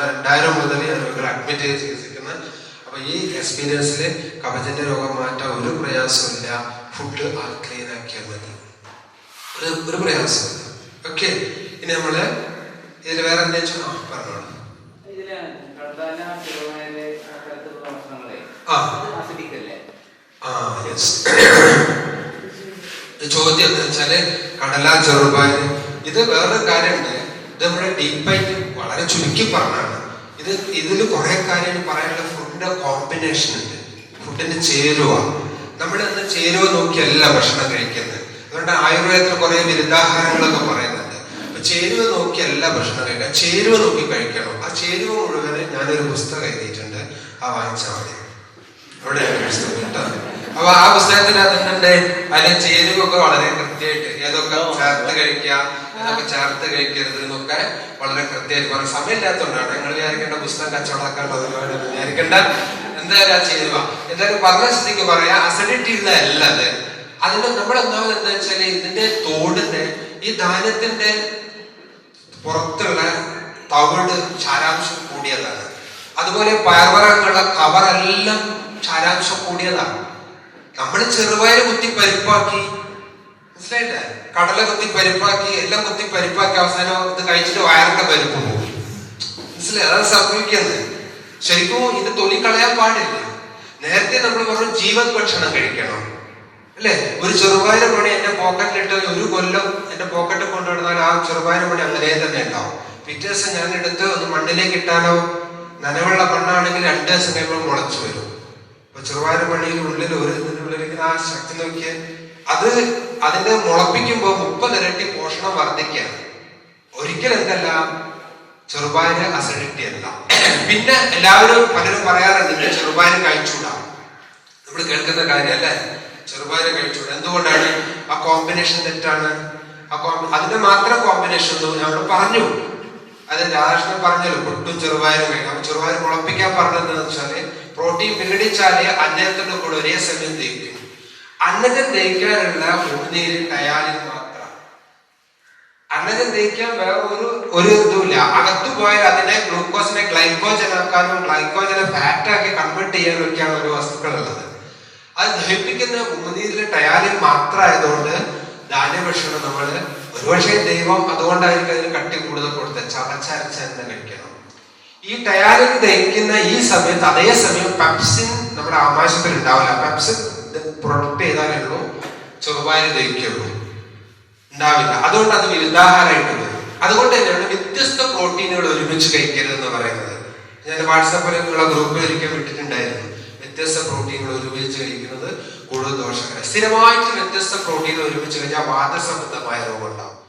രണ്ടായിരം മുതൽ ഞാൻ രോഗികളെ അഡ്മിറ്റ് ചെയ്ത് ചികിത്സിക്കുന്നത്. അപ്പൊ ഈ എക്സ്പീരിയൻസിൽ കവചന്റെ രോഗം മാറ്റാൻ ഒരു പ്രയാസമില്ല ഫുഡ് ക്ലീൻ ആക്കിയാൽ മതി. ഒരു ഒരു പ്രയാസമില്ല ഓക്കെ ഇനി നമ്മൾ ഇതിൽ വേറെ എന്തെങ്കിലും ആ പറഞ്ഞോളൂ. ആ. ആ യെസ് ചോദ്യം എന്താ വെച്ചാൽ കടല ചെറുപയർ ഇത് വേറൊരു കാര്യമുണ്ട്. ഇത് നമ്മുടെ ഡീപ്പായിട്ട് വളരെ ചുരുക്കി പറഞ്ഞാണ്. ഇത് ഇതിൽ കുറെ കാര്യങ്ങൾ പറയാനുള്ള ഫുഡിന്റെ കോമ്പിനേഷൻ ഉണ്ട്. ഫുഡിന്റെ ചേരുവ. നമ്മൾ ഇന്ന് ചേരുവ നോക്കിയല്ല ഭക്ഷണം കഴിക്കുന്നത്. അതുകൊണ്ട് ആയുർവേദത്തിൽ കുറെ വിരുദ്ധാഹാരങ്ങളൊക്കെ പറയുന്നുണ്ട്. അപ്പൊ ചേരുവ നോക്കിയല്ല ഭക്ഷണം കഴിക്കുക. ചേരുവ നോക്കി കഴിക്കണം. ആ ചേരുവ മുഴുവൻ ഞാനൊരു പുസ്തകം എഴുതിയിട്ടുണ്ട്. ആ വായിച്ചാൽ മതി. അവിടെ പുസ്തകം അപ്പൊ ആ പുസ്തകത്തിനകത്തുണ്ട് അതിന്റെ ചേരുവൊക്കെ വളരെ കൃത്യമായിട്ട് ഏതൊക്കെ ചേർത്ത് കഴിക്കാം ഏതൊക്കെ ചേർത്ത് കഴിക്കരുത് എന്നൊക്കെ വളരെ കൃത്യമായിട്ട് പറയും. സമയമില്ലാത്തതുകൊണ്ടാണ് നിങ്ങൾ വിചാരിക്കേണ്ട പുസ്തകം ഒന്നും വിചാരിക്കേണ്ട എന്തായാലും ചെയ്യുക എന്തായാലും പറഞ്ഞ സ്ഥിതിക്ക് പറയാ. അസിഡിറ്റി ഉള്ളതല്ല അത്. അതിന്റെ നമ്മൾ ഒന്നാമത് എന്താ വെച്ചാൽ ഇതിന്റെ തോടിന്റെ ഈ ധാന്യത്തിന്റെ പുറത്തുള്ള തവിട് ചാരാംശം കൂടിയതാണ്. അതുപോലെ പയർവർഗങ്ങളുടെ കവറെല്ലാം ചാരാംശം കൂടിയതാണ്. നമ്മൾ ചെറുപയർ കുത്തി പരിപ്പാക്കി മനസ്സിലായില്ലേ? കടല കുത്തി പരിപ്പാക്കി എല്ലാം കുത്തി പരിപ്പാക്കി അവസാനം ഇത് കഴിച്ചിട്ട് വയറിന്റെ പരിപ്പ് പോകും. മനസ്സിലായി? അതാണ് സംഭവിക്കുന്നത്. ശരിക്കും ഇത് തൊലി കളയാൻ പാടില്ല. നേരത്തെ നമ്മൾ പറഞ്ഞു ജീവൻ ഭക്ഷണം കഴിക്കണം. അല്ലേ? ഒരു ചെറുപയർ മണി എന്റെ പോക്കറ്റിലിട്ട് ഒരു കൊല്ലം എന്റെ പോക്കറ്റിൽ കൊണ്ടുവന്നാൽ ആ ചെറുപയർ മണി അങ്ങനെ തന്നെ ഉണ്ടാവും. പിറ്റേ ദിവസം ഞാൻ എടുത്ത് ഒന്ന് മണ്ണിലേക്ക് ഇട്ടാലോ? നനവുള്ള മണ്ണാണെങ്കിൽ രണ്ട് ദിവസം കഴിയുമ്പോൾ മുളച്ചു വരും. അപ്പൊ ചെറുപയർ മണിയിൽ ഉള്ളിൽ ഒരു ആ ശക്തി നോക്കിയ. അത് അതിനെ മുളപ്പിക്കുമ്പോൾ മുപ്പത് ഇരട്ടി പോഷണം വർദ്ധിക്കുകയാണ്. ഒരിക്കലും എന്തല്ല ചെറുപായന് അസിഡിറ്റി അല്ല. പിന്നെ എല്ലാവരും പലരും പറയാറുണ്ട് ഇങ്ങനെ ചെറുപയർ കഴിച്ചൂടാ നമ്മൾ കേൾക്കുന്ന കാര്യം കാര്യമല്ലേ? ചെറുപായന കഴിച്ചൂടാ എന്തുകൊണ്ടാണ്? ആ കോമ്പിനേഷൻ തെറ്റാണ്. ആ അതിന്റെ മാത്രം കോമ്പിനേഷൻ ഞാൻ പറഞ്ഞു. അത് രാധാകൃഷ്ണൻ പറഞ്ഞല്ലോ പൊട്ടും ചെറുപയറും കഴിക്കാം അപ്പൊ ചെറുപയർ മുളപ്പിക്കാൻ പറഞ്ഞതെന്ന് വെച്ചാൽ പ്രോട്ടീൻ വിഘടിച്ചാൽ അദ്ദേഹത്തിന്റെ കൂടെ ഒരേ സമയം ദഹിക്കും. അന്നജം ദഹിക്കാനുള്ള ഉപ്പുനീര് തയ്യാറിൽ മാത്രം. അന്നജം ദഹിക്കാൻ വേറെ ഒരു ഒരു ഇതുമില്ല. അകത്തു പോയാൽ അതിനെ ഗ്ലൂക്കോസിനെ ഗ്ലൈക്കോജൻ ആക്കാനും ഗ്ലൈക്കോജനെ ഫാറ്റ് ആക്കി കൺവേർട്ട് ചെയ്യാനും ഒക്കെയാണ് ഒരു വസ്തുക്കൾ ഉള്ളത് അത് ദഹിപ്പിക്കുന്ന ഉമിനീരിലെ ടയാലിൻ മാത്രമായതുകൊണ്ട് ധാന്യഭക്ഷണം നമ്മൾ ഒരുപക്ഷെ ദൈവം അതുകൊണ്ടായിരിക്കും അതിന് കട്ടി കൂടുതൽ കൊടുത്ത് ചവച്ചരച്ച തന്നെ കഴിക്കണം. ഈ ടയാലിൻ ദഹിക്കുന്ന ഈ സമയത്ത് അതേ സമയം പെപ്സിൻ നമ്മുടെ ആമാശയത്തിൽ ഉണ്ടാവില്ല. പെപ്സിൻ പ്രൊട്ടക്ട് ചെയ്താലേ ഉള്ളൂ ചെറുപായ ദഹിക്കുള്ളൂ. ഉണ്ടാവില്ല. അതുകൊണ്ട് അത് വിരുദ്ധാഹാരമായിട്ടുണ്ട് വരും അതുകൊണ്ട് തന്നെയാണ് വ്യത്യസ്ത പ്രോട്ടീനുകൾ ഒരുമിച്ച് കഴിക്കരുത് എന്ന് പറയുന്നത്. ഞാൻ വാട്സാപ്പിൽ ഉള്ള ഗ്രൂപ്പിൽ ഒരിക്കൽ വിട്ടിട്ടുണ്ടായിരുന്നു. വ്യത്യസ്ത പ്രോട്ടീനുകൾ ഒരുമിച്ച് കഴിക്കുന്നത് കൂടുതൽ ദോഷകരം. സ്ഥിരമായിട്ട് വ്യത്യസ്ത പ്രോട്ടീനുകൾ ഒരുമിച്ച് കഴിഞ്ഞാൽ വാദസംബന്ധമായ രോഗം ഉണ്ടാവും.